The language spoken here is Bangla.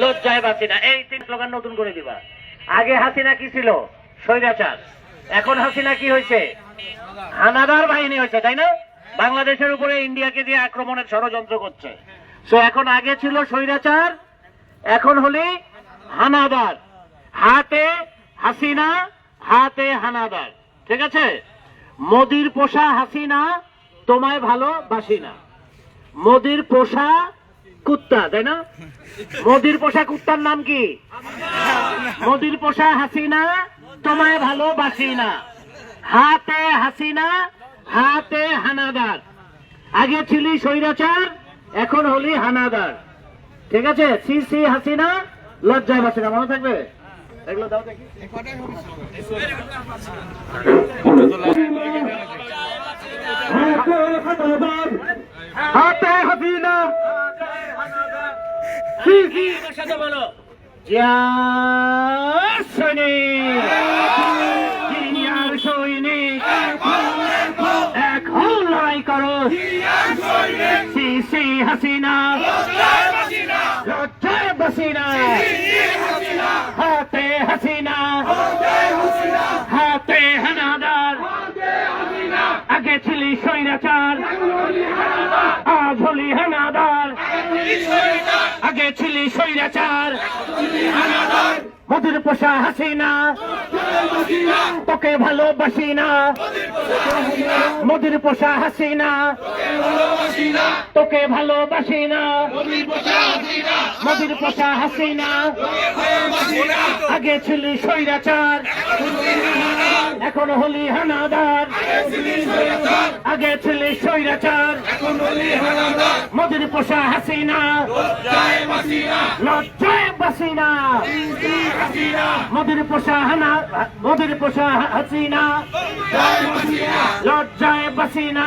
লজ্জায় বাঁচিনা এই তিন স্লোগান নতুন করে দিবা। আগে হাসিনা কি ছিল? স্বৈরাচার। এখন হাসিনা কি হয়েছে? হানাদার বাহিনী হয়েছে, তাই না? বাংলাদেশের উপরে ইন্ডিয়াকে দিয়ে আক্রমণের ষড়যন্ত্র করছে। সো এখন আগে ছিল স্বৈরাচার, এখন হলি হানাদার। হাতে হাসিনা, হাতে হানাদার। ঠিক আছে? মোদির পোষা হাসিনা তোমায় ভালোবাসি না। মোদির পোষা কুত্তা, তাই না? মোদির পোষা কুত্তার নাম কি? মোদির পোষা হাসিনা, তোমায় ভালোবাসি না। হাতে হাসিনা, হাতে হানাদার। আগে ছিলি স্বৈরাচার, এখন হলি হানাদার। ঠিক আছে? সি সি, হাসিনা, লজ্জায় বাসিনা, মনে থাকবে? এগুলো দাও দেখি। হাতে হাসিনা আমার সাথে বলো সৈনিক সৈনিক হাসিনা লজ্জায় হাতে হাসিনা হাতে হানাদার আগে ছিলি স্বৈরাচার আজ হলি হানাদার ছিলি স্বৈরাচার। মধুর পোষা হাসিনা, তোকে ভালোবাসি না। মধুর পোষা হাসিনা, তোকে ভালোবাসি না। মধুর পোষা হাসিনা, আগে ছিলি স্বৈরাচার। এখন হলি হানাদার। আগে ছিলি স্বৈরাচার। মধুর পোষা হাসিনা। লজ্জায় বাসিনা। মধুর পোষা হানা মধুর পোষা হাসিনা। লজ্জায় বাসিনা।